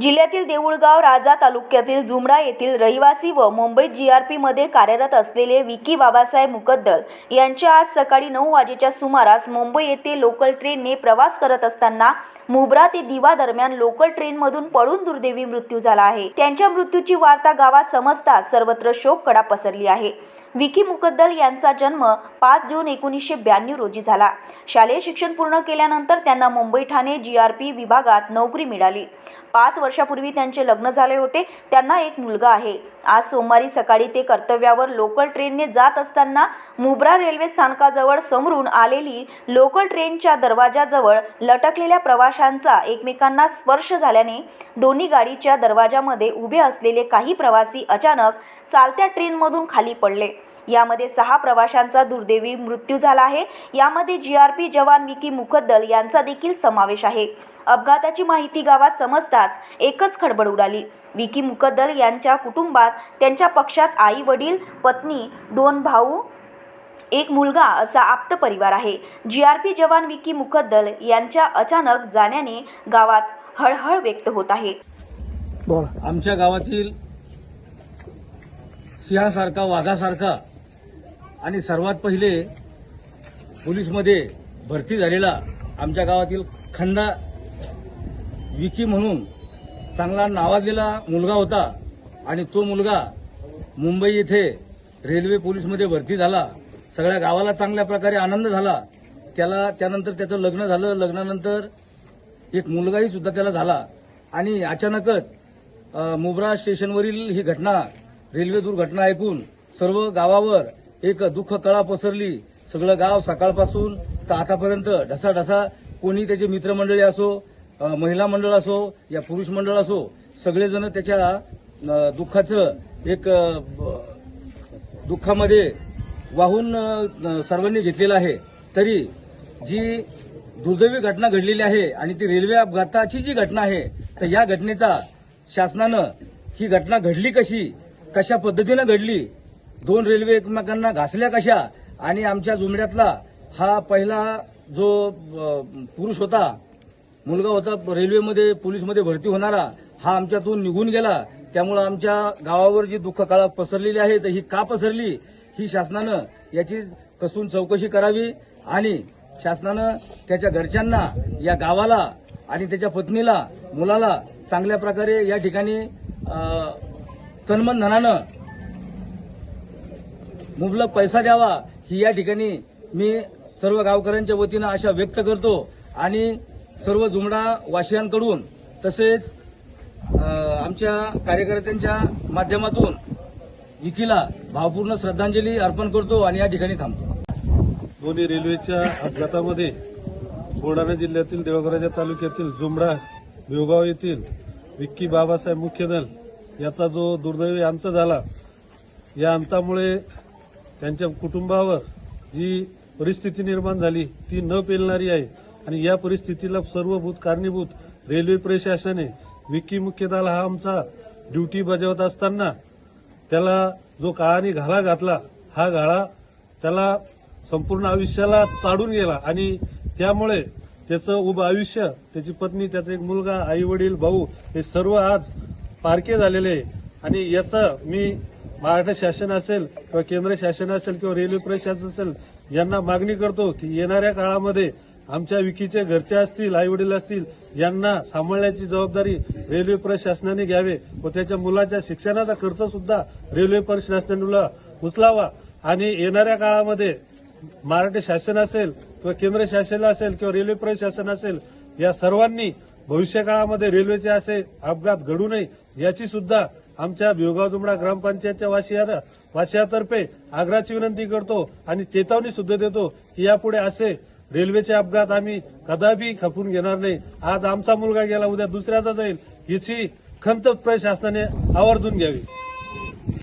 जिल्ह्यातील देऊळगाव राजा तालुक्यातील जुमडा येथील रहिवासी व मुंबईत जी आर पीमध्ये कार्यरत असलेले विकी बाबासाहेब मुकद्दल यांच्या आज सकाळी नऊ वाजेच्या सुमारास मुंबई येथे लोकल ट्रेनने प्रवास करत असताना मुब्रा ते दिवा दरम्यान लोकल ट्रेनमधून पडून दुर्दैवी मृत्यू झाला आहे. त्यांच्या मृत्यूची वार्ता गावात समजता सर्वत्र शोककडा पसरली आहे. विकी मुकद्दल यांचा जन्म पाच जून एकोणीसशे ब्याण्णव रोजी झाला. शालेय शिक्षण पूर्ण केल्यानंतर त्यांना Mumbai Thane G R P विभागात नोकरी मिळाली. पाच वर्षापूर्वी त्यांचे लग्न झाले होते. त्यांना एक मुलगा आहे. आज सोमवारी सकाळी ते कर्तव्यावर लोकल ट्रेनने जात असताना मुब्रा रेल्वे स्थानकाजवळ समोरून आलेली लोकल ट्रेनच्या दरवाजाजवळ लटकलेल्या प्रवाशांचा एकमेकांना स्पर्श झाल्याने दोन्ही गाडीच्या दरवाजामध्ये उभे असलेले काही प्रवासी अचानक चालत्या ट्रेनमधून खाली पडले. यामध्ये सहा प्रवाशांचा दुर्दैवी मृत्यू झाला आहे. यामध्ये जीआरपी जवान विकी मुकद्दल यांचा देखील समावेश आहे. अपघाताची माहिती गावात समजताच एकच खडबड उडाली. विकी मुकद्दल यांच्या कुटुंबात त्यांच्या पक्षात आई वडील पत्नी दोन भाऊ एक मुलगा असा आप्त परिवार आहे. जीआरपी जवान विकी मुकद्दल यांच्या अचानक जाण्याने गावात हळहळ व्यक्त होत आहे. बोला. आमच्या गावातील सिंहासारखा वाघासारखा आणि सर्वात पहिले पोलीसमध्ये भरती झालेला आमच्या गावातील खंदा विकी म्हणून चांगला नावाजलेला मुलगा होता आणि तो मुलगा मुंबई येथे रेल्वे पोलीसमध्ये भरती झाला. सगळ्या गावाला चांगल्या प्रकारे आनंद झाला. त्याला त्यानंतर त्याचं लग्न झालं. लग्नानंतर एक मुलगाही सुद्धा त्याला झाला. आणि अचानकच मुब्रा स्टेशनवरील ही घटना रेल्वे दुर्घटना ऐकून सर्व गावावर एक दुःख कळा पसरली सगळं गाव सकाळपासून तर आतापर्यंत ढसाढसा कोणी त्याचे मित्रमंडळी असो महिला मंडळ असो या पुरुष मंडळ असो सगळेजण त्याच्या दुःखाचं एक दुःखामध्ये वाहून सर्वांनी घेतलेलं आहे. तरी जी दुर्दैवी घटना घडलेली आहे आणि ती रेल्वे अपघाताची जी घटना आहे तर या घटनेचा शासनानं ही घटना घडली कशी कशा पद्धतीनं घडली दोन रेल्वे एकमेकांना घासल्या कशा आणि आमच्या जुमड्यातला हा पहिला जो पुरुष होता मुलगा होता रेल्वेमध्ये पोलीसमध्ये भरती होणारा हा आमच्यातून निघून गेला. त्यामुळं आमच्या गावावर जी दुःख काळा पसरलेली आहे तर ही का पसरली? ही शासनानं याची कसून चौकशी करावी आणि शासनानं त्याच्या घरच्यांना या गावाला आणि त्याच्या पत्नीला मुलाला चांगल्या प्रकारे या ठिकाणी अ, तन्मन धनानं मुबलक पैसा द्यावा ही या ठिकाणी मी सर्व गावकऱ्यांच्या वतीनं आशा व्यक्त करतो. आणि सर्व जुमडा वासियांकडून तसेच आमच्या कार्यकर्त्यांच्या माध्यमातून विकीला भावपूर्ण श्रद्धांजली अर्पण करतो आणि या ठिकाणी थांबतो. दोन्ही रेल्वेच्या अपघातामध्ये बुलढाणा जिल्ह्यातील देवगराजा तालुक्यातील जुमडा भिवगाव येथील विक्की बाबासाहेब मुख्य दल याचा जो दुर्दैवी अंत झाला या अंतामुळे त्यांच्या कुटुंबावर जी परिस्थिती निर्माण झाली ती न पेलणारी आहे. आणि या परिस्थितीला सर्वभूत कारणीभूत रेल्वे प्रशासने विक्की मुख्यदाल हा आमचा ड्युटी बजावत असताना त्याला जो काळाने घाला घातला हा घाळा त्याला संपूर्ण आयुष्याला ताडून गेला. आणि त्यामुळे त्याचं उभं आयुष्य त्याची पत्नी त्याचा एक मुलगा आई वडील भाऊ हे सर्व आज पारखे झालेले आहे. आणि याचं मी महाराष्ट्र शासन असेल किंवा केंद्र शासन असेल किंवा रेल्वे प्रशासन असेल यांना मागणी करतो की येणाऱ्या काळामध्ये आमच्या विकीचे घरचे असतील आई वडील असतील यांना सांभाळण्याची जबाबदारी रेल्वे प्रशासनाने घ्यावे व त्याच्या मुलाच्या शिक्षणाचा खर्च सुद्धा रेल्वे प्रशासनाला उचलावा. आणि येणाऱ्या काळामध्ये महाराष्ट्र शासन असेल किंवा केंद्र शासन असेल किंवा रेल्वे प्रशासन असेल या सर्वांनी भविष्यकाळामध्ये रेल्वेचे असे अपघात घडू नये याची सुद्धा आमच्या भिवगाव जुमडा ग्रामपंचायतच्या वासिया वासियातर्फे आग्रहाची विनंती करतो आणि चेतावणी सुद्धा देतो की यापुढे असे रेल्वेचे अपघात आम्ही कदापि खपून घेणार नाही. आज आमचा मुलगा गेला उद्या दुसऱ्याचा जाईल. याची खंत प्रशासनाने आवर्जून घ्यावी.